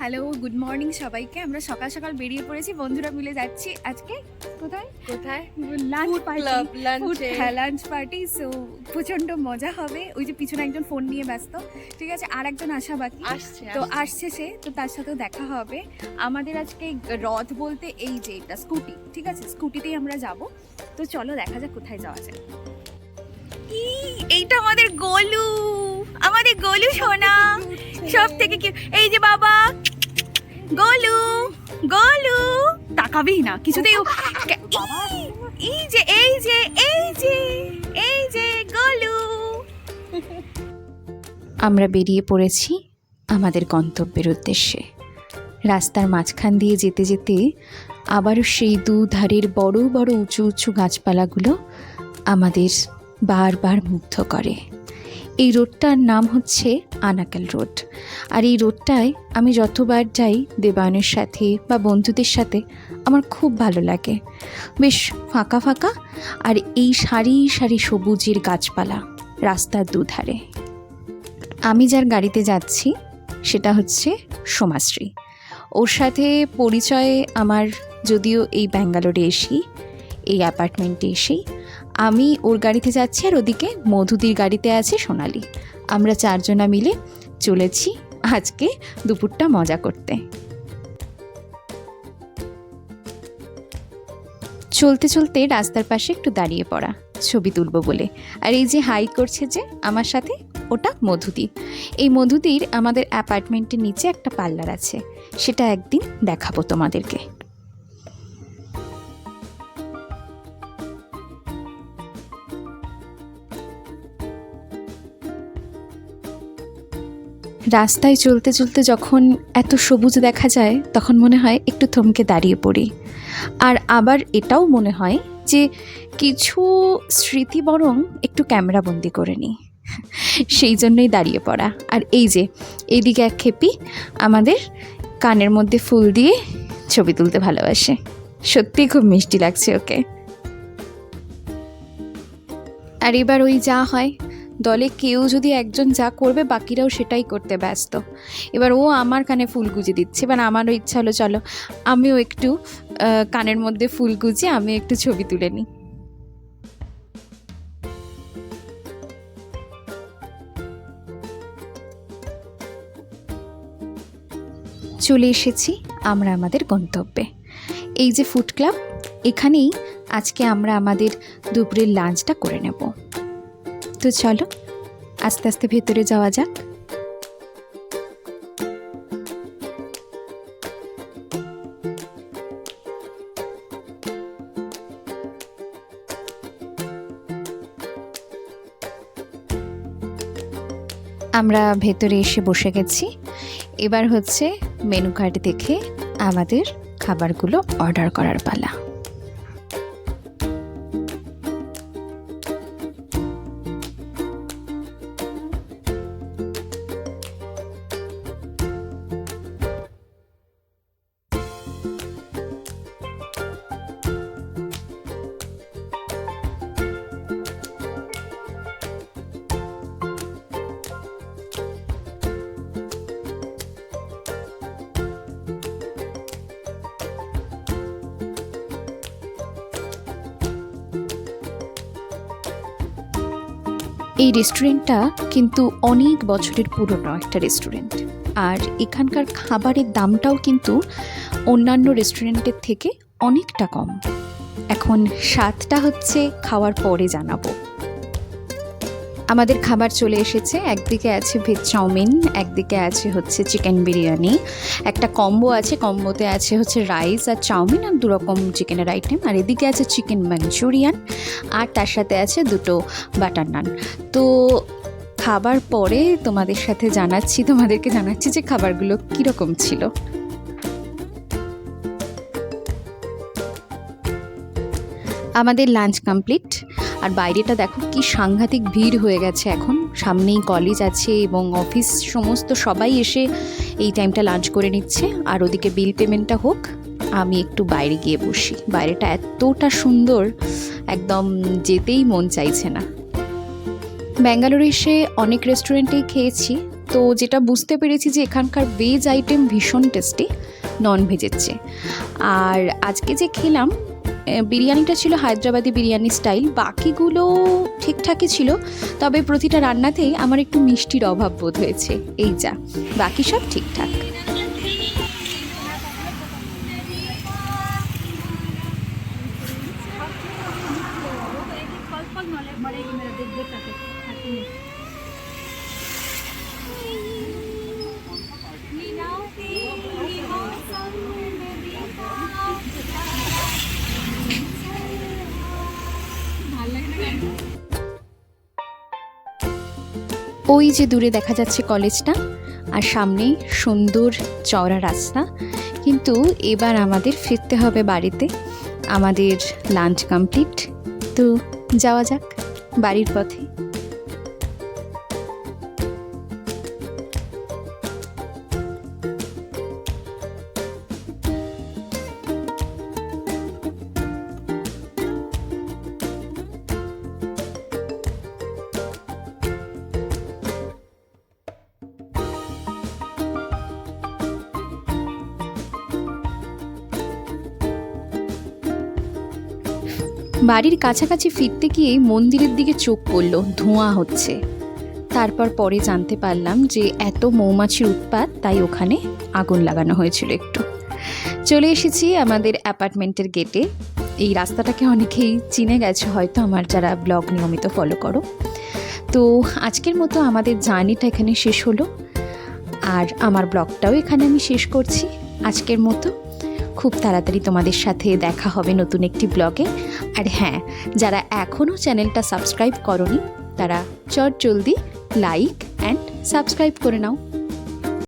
Hello good morning সবাইকে। আমরা সকাল সকাল বেরিয়ে পড়েছি বন্ধুরা মিলে যাচ্ছি আজকে। কোথায়? কোথায়? লাঞ্চ পার্টি হ্যাঁ লাঞ্চ পার্টি সো প্রচণ্ড মজা হবে। ওই যে পিছনে একজন ফোন নিয়ে ব্যস্ত। ঠিক আছে আর একজন আসা বাকি। আসছে তো আসছে। সে তো তার সাথেও দেখা হবে। আমাদের আজকে রথ বলতে এই যে এটা স্কুটি ঠিক আছে স্কুটিতেই আমরা যাব। তো চলো দেখা যাক কোথায় যাওয়া যায়। এইটা আমাদের গোলু। আমাদের গোলু সোনা। সব থেকে কি এই যে বাবা। গোলু গোলু। তাকাবি না, কিছুতেই এই যে এই যে এই যে এই যে গোলু। আমরা বেরিয়ে পড়েছি আমাদের গন্তব্যের উদ্দেশ্যে। রাস্তার মাঝখান দিয়ে যেতে যেতে আবারও সেই দুধারের বড় বড়, উঁচু উঁচু গাছপালাগুলো আমাদের বারবার মুগ্ধ করে। এই রোডটার নাম হচ্ছে আনাকাল রোড। আর এই রোডটায় আমি যতবার যাই দেবায়নের সাথে বা বন্ধুদের সাথে, আমার খুব ভালো লাগে। বেশ ফাঁকা ফাঁকা আর এই সারি সারি সবুজের গাছপালা রাস্তার দুধারে। আমি যার গাড়িতে যাচ্ছি, সেটা হচ্ছে সোমাশ্রী। ওর সাথে পরিচয়ে আমার যদিও এই ব্যাঙ্গালোরে এসি এই অ্যাপার্টমেন্টে এসেই আমি ওর গাড়িতে যাচ্ছি আর ওদিকে মধুদির গাড়িতে আছে সোনালি। আমরা চারজনা মিলে চলেছি আজকে দুপুরটা মজা করতে। চলতে চলতে রাস্তার পাশে একটু দাঁড়িয়ে পড়া, ছবি তুলবো বলে। আর এই যে হাই করছে যে আমার সাথে, ওটা মধুদি। এই মধুদির আমাদের অ্যাপার্টমেন্টের নিচে একটা পার্লার আছে, সেটা একদিন দেখাবো তোমাদেরকে। রাস্তায় চলতে চলতে যখন এত সবুজ দেখা যায়, তখন মনে হয় একটু থমকে দাঁড়িয়ে পড়ি। আর আবার এটাও মনে হয় যে কিছু স্মৃতি বরং একটু ক্যামেরাবন্দি করে নিই। সেই জন্যই দাঁড়িয়ে পড়া। আর এই যে, এইদিকে এক খেপি আমাদের কানের মধ্যে ফুল দিয়ে ছবি তুলতে ভালোবাসে। সত্যিই খুব মিষ্টি লাগছে ওকে। আর এবার ওই যা হয় দলে কেউ যদি একজন যা করবে, বাকিরাও সেটাই করতে ব্যস্ত। এবার ও আমার কানে ফুল গুজে দিচ্ছে। এবার আমারও ইচ্ছা হলো, চলো, আমিও একটু কানের মধ্যে ফুল গুজে, আমি একটু ছবি তুলে নিই। চলে এসেছি আমরা আমাদের গন্তব্যে। এই যে ফুড ক্লাব এখানেই আজকে আমরা আমাদের দুপুরের লাঞ্চটা করে নেব। তো চলো, আস্তে আস্তে ভেতরে যাওয়া যাক। আমরা ভেতরে এসে বসে গেছি। এবার হচ্ছে মেনু কার্ড দেখে আমাদের খাবারগুলো অর্ডার করার পালা। এই রেস্টুরেন্টটা কিন্তু অনেক বছরের পুরনো একটা রেস্টুরেন্ট আর এখানকার খাবারের দামটাও কিন্তু অন্যান্য রেস্টুরেন্টের থেকে অনেকটা কম। এখন স্বাদটা হচ্ছে খাওয়ার পরে জানাব। আমাদের খাবার চলে এসেছে। একদিকে আছে ভেজ চাউমিন, একদিকে আছে হচ্ছে চিকেন বিরিয়ানি। একটা কম্বো আছে কম্বোতে আছে হচ্ছে রাইস আর চাউমিন আর দুরকম চিকেনের আইটেম আর এদিকে আছে চিকেন মাঞ্চুরিয়ান আর তার সাথে আছে দুটো বাটার নান তো খাবার পরে তোমাদের সাথে জানাচ্ছি, তোমাদেরকে জানাচ্ছি যে খাবারগুলো কীরকম ছিল। আমাদের লাঞ্চ কমপ্লিট আর বাইরেটা দেখো কি সাংঘাতিক ভিড় হয়ে গেছে এখন। সামনেই কলেজ আছে এবং অফিস সমস্ত সবাই এসে এই টাইমটা লাঞ্চ করে নিচ্ছে। আর ওদিকে বিল পেমেন্টটা হোক, আমি একটু বাইরে গিয়ে বসি। বাইরেটা এতটা সুন্দর, একদম যেতেই মন চাইছে না। ব্যাঙ্গালোরে এসে অনেক রেস্টুরেন্টেই খেয়েছি। তো যেটা বুঝতে পেরেছি যে এখানকার ভেজ আইটেম ভীষণ টেস্টি নন ভেজের চেয়ে। আর আজকে যে খেলাম বিরিয়ানিটা ছিল হায়দ্রাবাদি বিরিয়ানি স্টাইল। বাকিগুলো ঠিকঠাকই ছিল, তবে প্রতিটা রান্নাতেই আমার একটু মিষ্টির অভাব বোধ হয়েছে। এই যা, বাকি সব ঠিকঠাক। ওই যে দূরে দেখা যাচ্ছে কলেজটা, আর সামনে সুন্দর চওড়া রাস্তা। কিন্তু এবার আমাদের ফিরতে হবে বাড়িতে। আমাদের লাঞ্চ কমপ্লিট। তো যাওয়া যাক বাড়ির পথে। বাড়ির কাছাকাছি ফিরতে গিয়ে মন্দিরের দিকে চোখ পড়ল, ধোঁয়া হচ্ছে। তারপর পরে জানতে পারলাম যে এত মৌমাছির উৎপাত, তাই ওখানে আগুন লাগানো হয়েছিল একটু। চলে এসেছি আমাদের অ্যাপার্টমেন্টের গেটে। এই রাস্তাটাকে অনেকেই চিনে গেছে, হয়তো আমার যারা ব্লগ নিয়মিত ফলো করো। তো আজকের মতো আমাদের জার্নিটা এখানে শেষ হলো। আর আমার ব্লগটাও এখানে আমি শেষ করছি। আজকের মতো খুব তাড়াতাড়ি তোমাদের সাথে দেখা হবে নতুন একটি ব্লগে। আর হ্যাঁ যারা এখনও চ্যানেলটা সাবস্ক্রাইব করনি, তারা চট জলদি লাইক অ্যান্ড সাবস্ক্রাইব করে নাও।